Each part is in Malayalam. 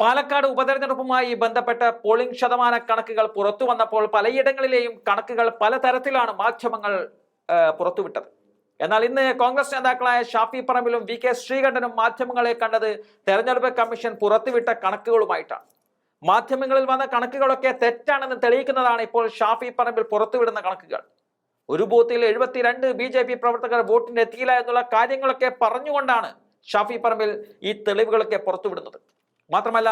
പാലക്കാട് ഉപതെരഞ്ഞെടുപ്പുമായി ബന്ധപ്പെട്ട് പോളിംഗ് ശതമാന കണക്കുകൾ പുറത്തു വന്നപ്പോൾ പലയിടങ്ങളിലെയും കണക്കുകൾ പലതരത്തിലാണ് മാധ്യമങ്ങൾ പുറത്തുവിട്ടത്. എന്നാൽ ഇന്ന് കോൺഗ്രസ് നേതാക്കളായ ഷാഫി പറമ്പിലും വി കെ ശ്രീകണ്ഠനും മാധ്യമങ്ങളെ കണ്ടത് തെരഞ്ഞെടുപ്പ് കമ്മീഷൻ പുറത്തുവിട്ട കണക്കുകളുമായിട്ടാണ്. മാധ്യമങ്ങളിൽ വന്ന കണക്കുകളൊക്കെ തെറ്റാണെന്ന് തെളിയിക്കുന്നതാണ് ഇപ്പോൾ ഷാഫി പറമ്പിൽ പുറത്തുവിടുന്ന കണക്കുകൾ. ഒരു ബൂത്തിൽ എഴുപത്തിരണ്ട് ബി ജെ പി പ്രവർത്തകർ വോട്ടിന് എത്തിയില്ല എന്നുള്ള കാര്യങ്ങളൊക്കെ പറഞ്ഞുകൊണ്ടാണ് ഷാഫി പറമ്പിൽ ഈ തെളിവുകളൊക്കെ പുറത്തുവിടുന്നത്. മാത്രമല്ല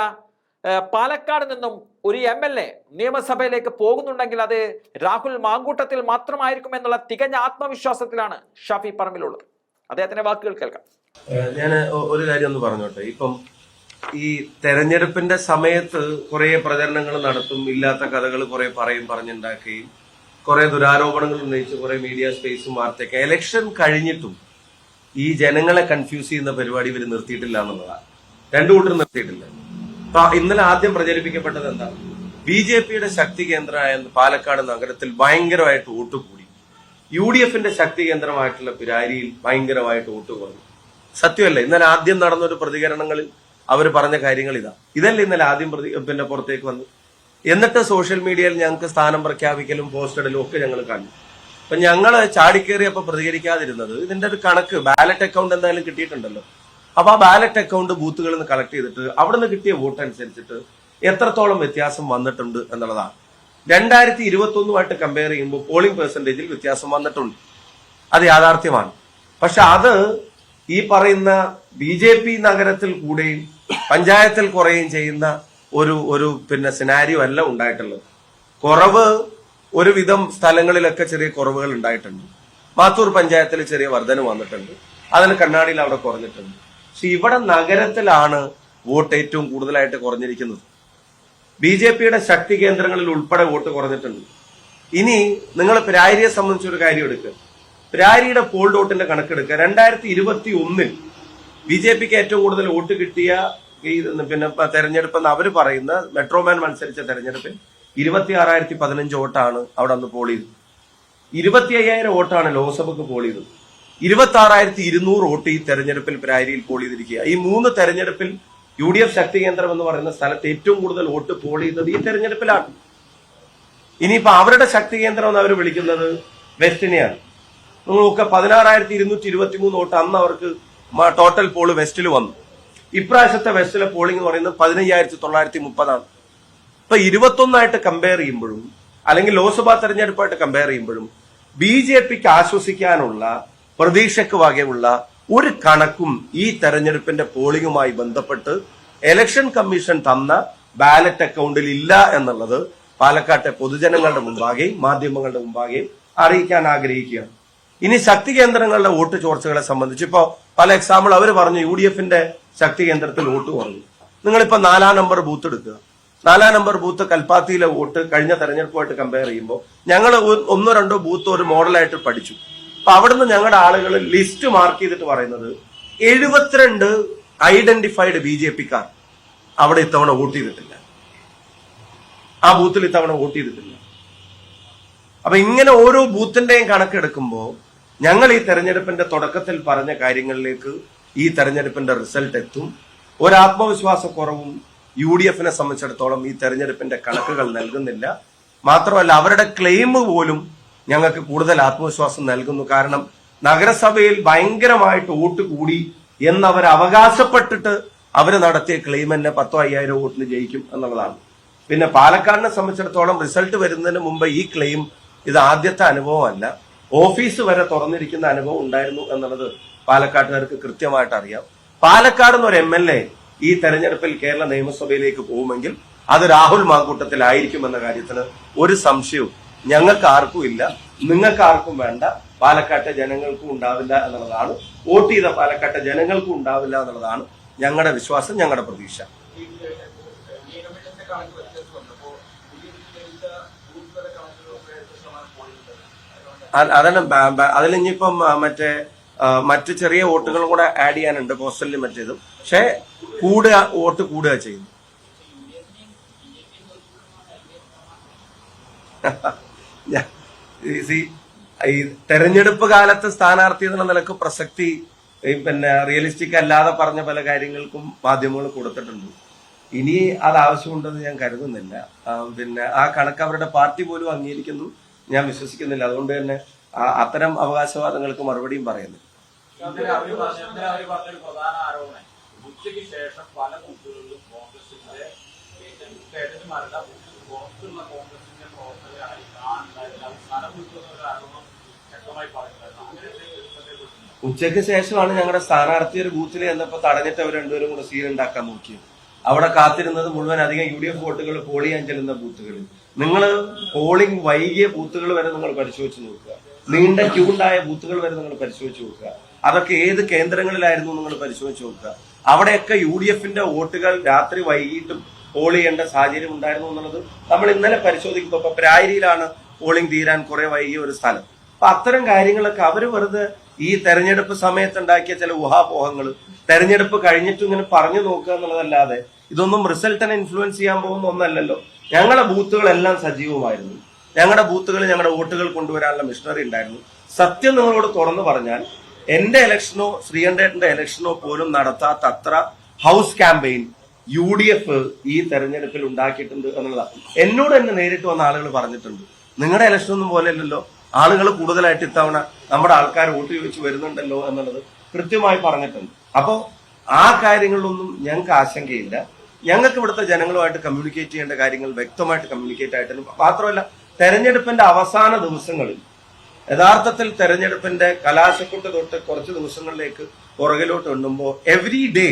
പാലക്കാട് നിന്നും ഒരു എം എൽ എ നിയമസഭയിലേക്ക് പോകുന്നുണ്ടെങ്കിൽ അത് രാഹുൽ മാങ്കൂട്ടത്തിൽ മാത്രമായിരിക്കും എന്നുള്ള തികഞ്ഞ ആത്മവിശ്വാസത്തിലാണ് ഷാഫി പറമ്പിലുള്ളത്. അദ്ദേഹത്തിന്റെ വാക്കുകൾ കേൾക്കാം. ഞാൻ ഒരു കാര്യം ഒന്ന് പറഞ്ഞോട്ടെ. ഇപ്പം ഈ തെരഞ്ഞെടുപ്പിന്റെ സമയത്ത് കുറെ പ്രചരണങ്ങൾ നടത്തും ഇല്ലാത്ത കഥകൾ കുറെ പറയും പറഞ്ഞുണ്ടാക്കുകയും കുറെ ദുരാരോപണങ്ങൾ ഉന്നയിച്ച് കുറെ മീഡിയ സ്പേസും വാർത്തയൊക്കെ. ഇലക്ഷൻ കഴിഞ്ഞിട്ടും ഈ ജനങ്ങളെ കൺഫ്യൂസ് ചെയ്യുന്ന പരിപാടി ഇവർ നിർത്തിയിട്ടില്ല എന്നുള്ളതാണ്. രണ്ടു കൂട്ടരും നിർത്തിയിട്ടില്ല. അപ്പൊ ഇന്നലെ ആദ്യം പ്രചരിപ്പിക്കപ്പെട്ടത് എന്താ? ബി ജെ പിയുടെ ശക്തി കേന്ദ്രമായ പാലക്കാട് നഗരത്തിൽ ഭയങ്കരമായിട്ട് വോട്ട് കൂടി. യു ഡി എഫിന്റെ ശക്തി കേന്ദ്രമായിട്ടുള്ള പിരാരിയിൽ ഭയങ്കരമായിട്ട് വോട്ട് കുറഞ്ഞു. സത്യമല്ല ഇന്നലെ ആദ്യം നടന്ന ഒരു പ്രതികരണങ്ങളിൽ അവർ പറഞ്ഞ കാര്യങ്ങൾ ഇതാ. ഇതല്ല ഇന്നലെ ആദ്യം പ്രതി പിന്നെ പുറത്തേക്ക് വന്നു എന്നിട്ട് സോഷ്യൽ മീഡിയയിൽ ഞങ്ങൾക്ക് സ്ഥാനം പ്രഖ്യാപിക്കലും പോസ്റ്ററിടലും ഒക്കെ ഞങ്ങൾ കണ്ടു. അപ്പൊ ഞങ്ങൾ ചാടിക്കേറിയപ്പോ പ്രതികരിക്കാതിരുന്നത് ഇതിന്റെ ഒരു കണക്ക്. ബാലറ്റ് അക്കൗണ്ട് എന്തായാലും കിട്ടിയിട്ടുണ്ടല്ലോ. അപ്പൊ ആ ബാലറ്റ് അക്കൗണ്ട് ബൂത്തുകളിൽ നിന്ന് കളക്ട് ചെയ്തിട്ട് അവിടെ നിന്ന് കിട്ടിയ വോട്ട് അനുസരിച്ചിട്ട് എത്രത്തോളം വ്യത്യാസം വന്നിട്ടുണ്ട് എന്നുള്ളതാണ്. രണ്ടായിരത്തി ഇരുപത്തി ഒന്നുമായിട്ട് കമ്പയർ ചെയ്യുമ്പോൾ പോളിംഗ് പെർസെന്റേജിൽ വ്യത്യാസം വന്നിട്ടുണ്ട്. അത് യാഥാർത്ഥ്യമാണ്. പക്ഷെ അത് ഈ പറയുന്ന ബി ജെ പി നഗരത്തിൽ കൂടെയും പഞ്ചായത്തിൽ കുറയുകയും ചെയ്യുന്ന ഒരു ഒരു പിന്നെ സിനാരിയോ അല്ല ഉണ്ടായിട്ടുള്ളത്. കുറവ് ഒരുവിധം സ്ഥലങ്ങളിലൊക്കെ ചെറിയ കുറവുകൾ ഉണ്ടായിട്ടുണ്ട്. മാത്തൂർ പഞ്ചായത്തിൽ ചെറിയ വർധന വന്നിട്ടുണ്ട്. അതിന് കണ്ണാടിയിൽ അവിടെ കുറഞ്ഞിട്ടുണ്ട്. പക്ഷെ ഇവിടെ നഗരത്തിലാണ് വോട്ട് ഏറ്റവും കൂടുതലായിട്ട് കുറഞ്ഞിരിക്കുന്നത്. ബി ജെ പിയുടെ ശക്തി കേന്ദ്രങ്ങളിൽ ഉൾപ്പെടെ വോട്ട് കുറഞ്ഞിട്ടുണ്ട്. ഇനി നിങ്ങൾ പ്രാരിയെ സംബന്ധിച്ചൊരു കാര്യം എടുക്കുക പ്രാരിയുടെ പോൾ ഡോട്ടിന്റെ കണക്കെടുക്കുക രണ്ടായിരത്തി ഇരുപത്തി ഒന്നിൽ ബി ജെ പിക്ക് ഏറ്റവും കൂടുതൽ വോട്ട് കിട്ടിയ പിന്നെ തെരഞ്ഞെടുപ്പ് എന്ന് അവർ പറയുന്ന മെട്രോമാൻ മത്സരിച്ച തെരഞ്ഞെടുപ്പിൽ ഇരുപത്തി ആറായിരത്തി പതിനഞ്ച് വോട്ടാണ് അവിടെ അന്ന് പോൾ ചെയ്തത്. ഇരുപത്തി അയ്യായിരം വോട്ടാണ് ലോക്സഭക്ക് പോൾ ചെയ്തത്. ഇരുപത്തി ആറായിരത്തി ഇരുന്നൂറ് വോട്ട് ഈ തെരഞ്ഞെടുപ്പിൽ പ്രാരിയിൽ പോൾ ചെയ്തിരിക്കുക. ഈ മൂന്ന് തെരഞ്ഞെടുപ്പിൽ യു ഡി എഫ് ശക്തി കേന്ദ്രം എന്ന് പറയുന്ന സ്ഥലത്ത് ഏറ്റവും കൂടുതൽ വോട്ട് പോൾ ചെയ്തത് ഈ തെരഞ്ഞെടുപ്പിലാണ്. ഇനിയിപ്പോ അവരുടെ ശക്തി കേന്ദ്രം എന്ന് അവർ വിളിക്കുന്നത് വെസ്റ്റിനെയാണ്. നിങ്ങൾ നോക്കുക പതിനാറായിരത്തി ഇരുന്നൂറ്റി ഇരുപത്തി മൂന്ന് വോട്ട് അന്ന് അവർക്ക് ടോട്ടൽ പോൾ വെസ്റ്റിൽ വന്നു. ഇപ്രാവശ്യത്തെ വെസ്റ്റിലെ പോളിംഗ് എന്ന് പറയുന്നത് പതിനയ്യായിരത്തി തൊള്ളായിരത്തി മുപ്പതാണ് ഇപ്പൊ ഇരുപത്തൊന്നായിട്ട് കമ്പയർ ചെയ്യുമ്പോഴും അല്ലെങ്കിൽ ലോക്സഭാ തെരഞ്ഞെടുപ്പായിട്ട് കമ്പയർ ചെയ്യുമ്പോഴും ബി ജെ പിക്ക് ആശ്വസിക്കാനുള്ള പ്രതീക്ഷയ്ക്ക് വകയുള്ള ഒരു കണക്കും ഈ തെരഞ്ഞെടുപ്പിന്റെ പോളിംഗുമായി ബന്ധപ്പെട്ട് ഇലക്ഷൻ കമ്മീഷൻ തന്ന ബാലറ്റ് അക്കൗണ്ടിൽ ഇല്ല എന്നുള്ളത് പാലക്കാട്ടെ പൊതുജനങ്ങളുടെ മുമ്പാകെയും മാധ്യമങ്ങളുടെ മുമ്പാകെയും അറിയിക്കാൻ ആഗ്രഹിക്കുകയാണ്. ഇനി ശക്തി കേന്ദ്രങ്ങളുടെ വോട്ട് ചോർച്ചകളെ സംബന്ധിച്ച് ഇപ്പോ പല എക്സാമ്പിൾ അവർ പറഞ്ഞു യു ഡി എഫിന്റെ ശക്തി കേന്ദ്രത്തിൽ വോട്ട് കുറഞ്ഞു. നിങ്ങളിപ്പോ നാലാം നമ്പർ ബൂത്ത് എടുക്കുക. നാലാം നമ്പർ ബൂത്ത് കൽപ്പാത്തിയിലെ വോട്ട് കഴിഞ്ഞ തെരഞ്ഞെടുപ്പുമായിട്ട് കമ്പയർ ചെയ്യുമ്പോൾ ഞങ്ങൾ ഒന്നോ രണ്ടോ ബൂത്ത് ഒരു മോഡലായിട്ട് പഠിച്ചു. അപ്പൊ അവിടുന്ന് ഞങ്ങളുടെ ആളുകൾ ലിസ്റ്റ് മാർക്ക് ചെയ്തിട്ട് പറയുന്നത് എഴുപത്തിരണ്ട് ഐഡന്റിഫൈഡ് ബി ജെ പിക്കാർ അവിടെ ഇത്തവണ വോട്ട് ചെയ്തിട്ടില്ല. ആ ബൂത്തിൽ ഇത്തവണ വോട്ട് ചെയ്തിട്ടില്ല. അപ്പൊ ഇങ്ങനെ ഓരോ ബൂത്തിന്റെയും കണക്കെടുക്കുമ്പോൾ ഞങ്ങൾ ഈ തെരഞ്ഞെടുപ്പിന്റെ തുടക്കത്തിൽ പറഞ്ഞ കാര്യങ്ങളിലേക്ക് ഈ തെരഞ്ഞെടുപ്പിന്റെ റിസൾട്ട് എത്തും. ഒരു ആത്മവിശ്വാസക്കുറവും യു ഡി എഫിനെ സംബന്ധിച്ചിടത്തോളം ഈ തെരഞ്ഞെടുപ്പിന്റെ കണക്കുകൾ നൽകുന്നില്ല. മാത്രമല്ല അവരുടെ ക്ലെയിം പോലും ഞങ്ങൾക്ക് കൂടുതൽ ആത്മവിശ്വാസം നൽകുന്നു. കാരണം നഗരസഭയിൽ ഭയങ്കരമായിട്ട് വോട്ട് കൂടി എന്നവർ അവകാശപ്പെട്ടിട്ട് അവർ നടത്തിയ ക്ലെയിം തന്നെ പത്തോ അയ്യായിരം വോട്ടിന് ജയിക്കും എന്നുള്ളതാണ്. പിന്നെ പാലക്കാടിനെ സംബന്ധിച്ചിടത്തോളം റിസൾട്ട് വരുന്നതിന് മുമ്പ് ഈ ക്ലെയിം ഇത് ആദ്യത്തെ അനുഭവമല്ല ഓഫീസ് വരെ തുറന്നിരിക്കുന്ന അനുഭവം ഉണ്ടായിരുന്നു എന്നുള്ളത് പാലക്കാട്ടുകാർക്ക് കൃത്യമായിട്ട് അറിയാം. പാലക്കാട് എന്നൊരു എം എൽ എ ഈ തെരഞ്ഞെടുപ്പിൽ കേരള നിയമസഭയിലേക്ക് പോകുമെങ്കിൽ അത് രാഹുൽ മാങ്കൂട്ടത്തിലായിരിക്കും എന്ന കാര്യത്തിന് ഒരു സംശയവും ഞങ്ങൾക്ക് ആർക്കും ഇല്ല നിങ്ങൾക്ക് ആർക്കും വേണ്ട. പാലക്കാട്ടെ ജനങ്ങൾക്കും ഉണ്ടാവില്ല എന്നുള്ളതാണ്. വോട്ട് ചെയ്ത പാലക്കാട്ടെ ജനങ്ങൾക്കും ഉണ്ടാവില്ല എന്നുള്ളതാണ് ഞങ്ങളുടെ വിശ്വാസം ഞങ്ങളുടെ പ്രതീക്ഷ. അതെല്ലാം അതിൽ ഇനിയിപ്പം മറ്റേ മറ്റ് ചെറിയ വോട്ടുകളും കൂടെ ആഡ് ചെയ്യാനുണ്ട് പോസ്റ്റലിൽ മറ്റേതും. പക്ഷെ കൂടുക വോട്ട് കൂടുക ചെയ്യുന്നു. ഈ തെരഞ്ഞെടുപ്പ് കാലത്ത് സ്ഥാനാർത്ഥി എന്നുള്ള നിലയ്ക്ക് പ്രസക്തി പിന്നെ റിയലിസ്റ്റിക് അല്ലാതെ പറഞ്ഞ പല കാര്യങ്ങൾക്കും മാധ്യമങ്ങൾ കൊടുത്തിട്ടുണ്ട്. ഇനി അത് ആവശ്യമുണ്ടെന്ന് ഞാൻ കരുതുന്നില്ല. പിന്നെ ആ കണക്ക് അവരുടെ പാർട്ടി പോലും അംഗീകരിക്കുന്നു. ഞാൻ വിശ്വസിക്കുന്നില്ല. അതുകൊണ്ട് തന്നെ അത്തരം അവകാശവാദങ്ങൾക്ക് മറുപടിയും പറയുന്നു ഉച്ചയ്ക്ക് ശേഷം പല ബൂത്തുകളിലും കോൺഗ്രസിന്റെ സ്റ്റേറ്റന്മാരല്ല ഉച്ചയ്ക്ക് ശേഷമാണ് ഞങ്ങളുടെ സ്ഥാനാർത്ഥി ഒരു ബൂത്തിൽ ചെന്നപ്പോൾ തടഞ്ഞിട്ട് അവർ രണ്ടുപേരും കൂടെ സീൻ ഉണ്ടാക്കാൻ നോക്കിയത്. അവിടെ കാത്തിരുന്നത് മുഴുവൻ അധികം യു ഡി എഫ് വോട്ടുകൾ പോൾ ചെയ്യാൻ ചെല്ലുന്ന ബൂത്തുകളിൽ നിങ്ങൾ പോളിംഗ് വൈകിയ ബൂത്തുകൾ വരെ നിങ്ങൾ പരിശോധിച്ച് നോക്കുക. നീണ്ട ക്യൂ ഉണ്ടായ ബൂത്തുകൾ വരെ നിങ്ങൾ പരിശോധിച്ച് നോക്കുക. അതൊക്കെ ഏത് കേന്ദ്രങ്ങളിലായിരുന്നു നിങ്ങൾ പരിശോധിച്ച് നോക്കുക. അവിടെയൊക്കെ യു ഡി എഫിന്റെ വോട്ടുകൾ രാത്രി വൈകിട്ടും പോൾ ചെയ്യേണ്ട സാഹചര്യം ഉണ്ടായിരുന്നു എന്നുള്ളത് നമ്മൾ ഇന്നലെ പരിശോധിക്കുമ്പോൾ ഇപ്പൊ പ്രായരിയിലാണ് പോളിംഗ് തീരാൻ കുറെ വൈകിയ ഒരു സ്ഥലം. അപ്പൊ അത്തരം കാര്യങ്ങളൊക്കെ അവർ വെറുതെ ഈ തെരഞ്ഞെടുപ്പ് സമയത്ത് ഉണ്ടാക്കിയ ചില ഊഹാപോഹങ്ങൾ തെരഞ്ഞെടുപ്പ് കഴിഞ്ഞിട്ടും ഇങ്ങനെ പറഞ്ഞു നോക്കുക എന്നുള്ളതല്ലാതെ ഇതൊന്നും റിസൾട്ടിനെ ഇൻഫ്ലുവൻസ് ചെയ്യാൻ പോകുന്ന ഒന്നല്ലല്ലോ. ഞങ്ങളുടെ ബൂത്തുകളെല്ലാം സജീവമായിരുന്നു. ഞങ്ങളുടെ ബൂത്തുകളിൽ ഞങ്ങളുടെ വോട്ടുകൾ കൊണ്ടുവരാനുള്ള മിഷണറി ഉണ്ടായിരുന്നു. സത്യം നിങ്ങളോട് തുറന്നു പറഞ്ഞാൽ എന്റെ ഇലക്ഷനോ ശ്രീകണ്ഠേട്ടന്റെ ഇലക്ഷനോ പോലും നടത്താത്ത അത്ര house campaign U D F ഈ തെരഞ്ഞെടുപ്പിൽ ഉണ്ടാക്കിയിട്ടുണ്ട് എന്നുള്ളതാണ് എന്നോട് തന്നെ നേരിട്ട് വന്ന ആളുകൾ പറഞ്ഞിട്ടുണ്ട്. നിങ്ങളുടെ ഇലക്ഷൻ ഒന്നും പോലെയല്ലല്ലോ. ആളുകൾ കൂടുതലായിട്ട് ഇത്തവണ നമ്മുടെ ആൾക്കാർ വോട്ട് ചോദിച്ചു വരുന്നുണ്ടല്ലോ എന്നുള്ളത് കൃത്യമായി പറഞ്ഞിട്ടുണ്ട്. അപ്പോൾ ആ കാര്യങ്ങളിലൊന്നും ഞങ്ങൾക്ക് ആശങ്കയില്ല. ഞങ്ങൾക്ക് ഇവിടുത്തെ ജനങ്ങളുമായിട്ട് കമ്മ്യൂണിക്കേറ്റ് ചെയ്യേണ്ട കാര്യങ്ങൾ വ്യക്തമായിട്ട് കമ്മ്യൂണിക്കേറ്റ് ആയിട്ടുണ്ട് മാത്രമല്ല തെരഞ്ഞെടുപ്പിന്റെ അവസാന ദിവസങ്ങളിൽ യഥാർത്ഥത്തിൽ തെരഞ്ഞെടുപ്പിന്റെ കലാശക്കുട്ട് തൊട്ട് കുറച്ച് ദിവസങ്ങളിലേക്ക് പുറകിലോട്ട് എണ്ണുമ്പോൾ എവറി ഡേ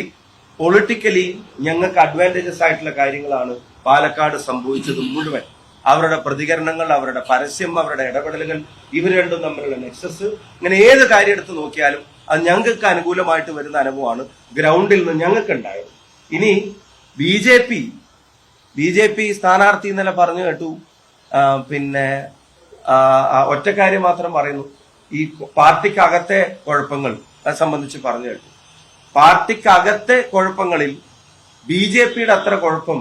പൊളിറ്റിക്കലി ഞങ്ങൾക്ക് അഡ്വാന്റേജസ് ആയിട്ടുള്ള കാര്യങ്ങളാണ് പാലക്കാട് സംഭവിച്ചത് മുഴുവൻ. അവരുടെ പ്രതികരണങ്ങൾ അവരുടെ പരസ്യം അവരുടെ ഇടപെടലുകൾ ഇവർ രണ്ടും തമ്മിലുള്ള നെക്സസ് ഇങ്ങനെ ഏത് കാര്യം എടുത്ത് നോക്കിയാലും അത് ഞങ്ങൾക്ക് അനുകൂലമായിട്ട് വരുന്ന അനുഭവമാണ് ഗ്രൗണ്ടിൽ നിന്ന് ഞങ്ങൾക്ക് ഉണ്ടായത് ഇനി B J P B J P സ്ഥാനാർത്ഥി ഇന്നലെ പറഞ്ഞു കേട്ടു. പിന്നെ ആ, ആ, ഒറ്റ കാര്യം മാത്രം പറയുന്നു. ഈ പാർട്ടിക്കകത്തെ കുഴപ്പങ്ങൾ അത് സംബന്ധിച്ച് പറഞ്ഞു കേട്ടു. പാർട്ടിക്കകത്തെ കുഴപ്പങ്ങളിൽ ബി ജെ പിയുടെ അത്ര കുഴപ്പം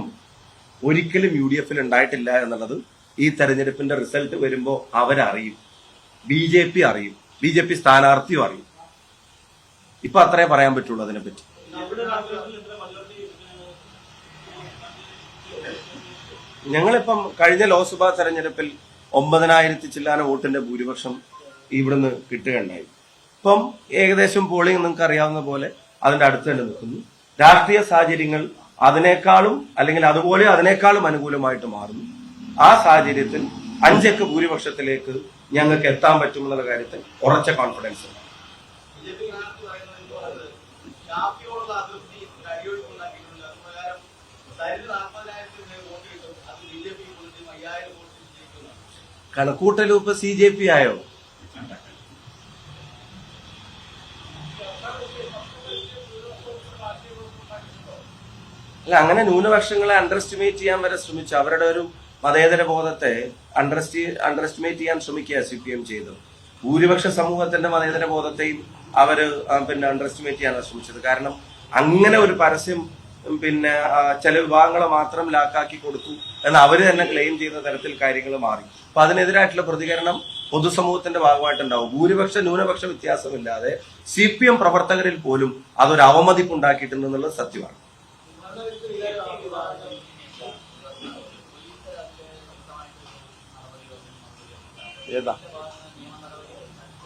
ഒരിക്കലും യു ഡി എഫിൽ ഉണ്ടായിട്ടില്ല എന്നുള്ളത് ഈ തെരഞ്ഞെടുപ്പിന്റെ റിസൾട്ട് വരുമ്പോൾ അവരറിയും. ബി ജെ പി അറിയും. ബി ജെ പി സ്ഥാനാർത്ഥിയും അറിയും. ഇപ്പൊ അത്രേ പറയാൻ പറ്റുള്ളൂ അതിനെപ്പറ്റി. ഞങ്ങളിപ്പം കഴിഞ്ഞ ലോക്സഭാ തെരഞ്ഞെടുപ്പിൽ ഒമ്പതിനായിരത്തി ചില്ലാന വോട്ടിന്റെ ഭൂരിപക്ഷം ഇവിടുന്ന് കിട്ടുകയുണ്ടായി. ഇപ്പം ഏകദേശം പോളിംഗ് നിങ്ങൾക്ക് അറിയാവുന്ന പോലെ അതിന്റെ അടുത്ത് തന്നെ നിൽക്കുന്നു. രാഷ്ട്രീയ സാഹചര്യങ്ങൾ അതിനേക്കാളും അല്ലെങ്കിൽ അതുപോലെ അതിനേക്കാളും അനുകൂലമായിട്ട് മാറുന്നു ആ സാഹചര്യത്തിൽ അഞ്ചക്ക ഭൂരിപക്ഷത്തിലേക്ക് ഞങ്ങൾക്ക് എത്താൻ പറ്റുമെന്നുള്ള കാര്യത്തിൽ ഉറച്ച കോൺഫിഡൻസ് ഉണ്ട്. സ്ഥാനാർത്ഥി പറയുന്നത് എനിക്ക് തോന്നുന്നത് ഷാഫിയോടുള്ള അതൃപ്തി ഒരു അടിയൊഴുക്കുണ്ടാക്കിയിട്ടുണ്ട് അതുപ്രകാരം സരിന് നാൽപ്പതിനായിരത്തിൽ മേൽ വോട്ട് കിട്ടും അത് ബി ജെ പി പൂജ്യം അയ്യായിരം വോട്ട് ജയിക്കുന്നു കണക്കൂട്ടലും ഇപ്പൊ സി ജെ പി ആയോ അല്ല അങ്ങനെ ന്യൂനപക്ഷങ്ങളെ അണ്ടർ എസ്റ്റിമേറ്റ് ചെയ്യാൻ വരെ ശ്രമിച്ചു. അവരുടെ ഒരു മതേതര ബോധത്തെ അണ്ടർ അണ്ടർ എസ്റ്റിമേറ്റ് ചെയ്യാൻ ശ്രമിക്കുക സി പി എം ചെയ്തത്. ഭൂരിപക്ഷ സമൂഹത്തിന്റെ മതേതര ബോധത്തെയും അവർ പിന്നെ അണ്ടർ എസ്റ്റിമേറ്റ് ചെയ്യാനാണ് ശ്രമിച്ചത്. കാരണം അങ്ങനെ ഒരു പരസ്യം പിന്നെ ചില വിഭാഗങ്ങളെ മാത്രം ലാക്കാക്കി കൊടുത്തു എന്ന് അവർ തന്നെ ക്ലെയിം ചെയ്യുന്ന തരത്തിൽ കാര്യങ്ങൾ മാറി. അപ്പൊ അതിനെതിരായിട്ടുള്ള പ്രതികരണം പൊതുസമൂഹത്തിന്റെ ഭാഗമായിട്ടുണ്ടാവും. ഭൂരിപക്ഷ ന്യൂനപക്ഷ വ്യത്യാസമില്ലാതെ സി പി എം പ്രവർത്തകരിൽ പോലും അതൊരു അവമതിപ്പ് ഉണ്ടാക്കിയിട്ടുണ്ടെന്നുള്ളത് സത്യമാണ്. ഏതാ?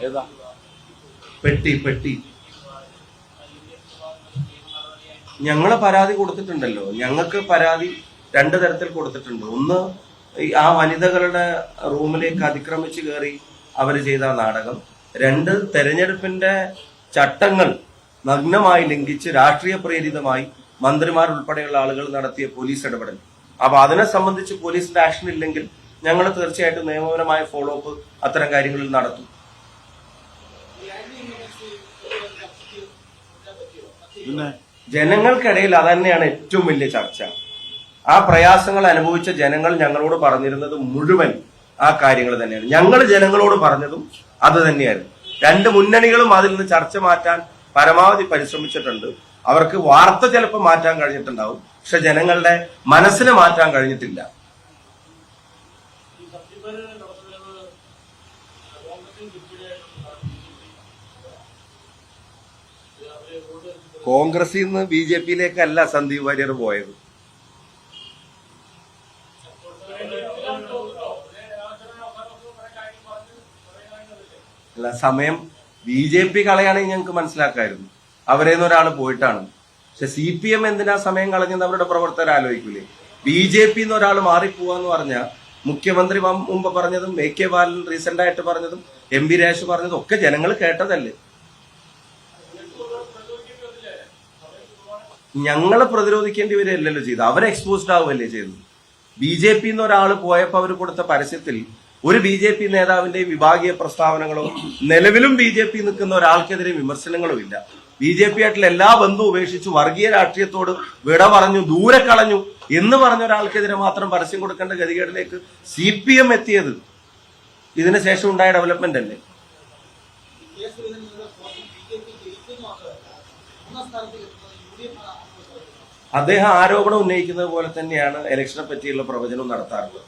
ഏതാ? പെട്ടി പെട്ടി. ഞങ്ങൾ പരാതി കൊടുത്തിട്ടുണ്ടല്ലോ. ഞങ്ങൾക്ക് പരാതി രണ്ട് തരത്തിൽ കൊടുത്തിട്ടുണ്ട്. ഒന്ന് ആ വനിതകളുടെ റൂമിലേക്ക് അതിക്രമിച്ച് കയറി അവർ ചെയ്ത നാടകം. രണ്ട് തെരഞ്ഞെടുപ്പിന്റെ ചട്ടങ്ങൾ നഗ്നമായി ലംഘിച്ച് രാഷ്ട്രീയ പ്രേരിതമായി മന്ത്രിമാർ ഉൾപ്പെടെയുള്ള ആളുകൾ നടത്തിയ പോലീസ് ഇടപെടൽ. അപ്പൊ അതിനെ സംബന്ധിച്ച് പോലീസിന്റെ ആക്ഷൻ ഇല്ലെങ്കിൽ ഞങ്ങൾ തീർച്ചയായിട്ടും നിയമപരമായ ഫോളോ അപ്പ് അത്തരം കാര്യങ്ങളിൽ നടത്തും. ജനങ്ങൾക്കിടയിൽ ജനങ്ങൾക്കിടയിൽ അതന്നെയാണ് ഏറ്റവും വലിയ ചർച്ച. ആ പ്രയാസങ്ങൾ അനുഭവിച്ച ജനങ്ങൾ ഞങ്ങളോട് പറഞ്ഞിരുന്നത് മുഴുവൻ ആ കാര്യങ്ങൾ തന്നെയാണ്. ഞങ്ങൾ ജനങ്ങളോട് പറഞ്ഞതും അത് തന്നെയായിരുന്നു. രണ്ട് മുന്നണികളും അതിൽ നിന്ന് ചർച്ച മാറ്റാൻ പരമാവധി പരിശ്രമിച്ചിട്ടുണ്ട്. അവർക്ക് വാർത്ത ചിലപ്പോൾ മാറ്റാൻ കഴിഞ്ഞിട്ടുണ്ടാവും. പക്ഷെ ജനങ്ങളുടെ മനസ്സിനെ മാറ്റാൻ കഴിഞ്ഞിട്ടില്ല. കോൺഗ്രസിൽ നിന്ന് ബി ജെ പിയിലേക്കല്ല സന്ദീപ് വാര്യർ പോയത്. അല്ല സമയം ബി ജെ പി കളയാണെങ്കിൽ ഞങ്ങൾക്ക് മനസ്സിലാക്കായിരുന്നു. അവരേന്ന് ഒരാൾ പോയിട്ടാണ്. പക്ഷെ സി പി എം എന്തിനാ സമയം കളഞ്ഞെന്ന് അവരുടെ പ്രവർത്തകർ ആലോചിക്കൂലേ? ബി ജെ പി എന്ന് ഒരാൾ മാറിപ്പോവാന്ന് പറഞ്ഞാൽ മുഖ്യമന്ത്രി മുമ്പ് പറഞ്ഞതും എ കെ ബാലൻ റീസെന്റ് ആയിട്ട് പറഞ്ഞതും എം ബി രാജ് പറഞ്ഞതും ഒക്കെ ജനങ്ങൾ കേട്ടതല്ലേ? ഞങ്ങളെ പ്രതിരോധിക്കേണ്ടി വരികയല്ലല്ലോ ചെയ്തത്. അവരെ എക്സ്പോസ്ഡ് ആവുകയല്ലേ ചെയ്തത്. ബി ജെ പി എന്ന് ഒരാൾ പോയപ്പോൾ അവർ കൊടുത്ത പരസ്യത്തിൽ ഒരു ബി ജെ പി നേതാവിന്റെയും വിഭാഗീയ പ്രസ്താവനകളോ നിലവിലും ബി ജെ പി നിൽക്കുന്ന ഒരാൾക്കെതിരെ വിമർശനങ്ങളോ ഇല്ല. ബി ജെ പി ആയിട്ടുള്ള എല്ലാ ബന്ധവും ഉപേക്ഷിച്ചു വർഗീയ രാഷ്ട്രീയത്തോട് വിട പറഞ്ഞു ദൂരെ കളഞ്ഞു എന്ന് പറഞ്ഞ ഒരാൾക്കെതിരെ മാത്രം പരസ്യം കൊടുക്കേണ്ട ഗതികേടിലേക്ക് സി പി എം എത്തിയത് ഇതിന് ശേഷം ഉണ്ടായ ഡെവലപ്മെന്റ് അല്ലേ? അദ്ദേഹം ആരോപണം ഉന്നയിക്കുന്നത് പോലെ തന്നെയാണ് ഇലക്ഷനെ പറ്റിയുള്ള പ്രവചനം നടത്താറുള്ളത്.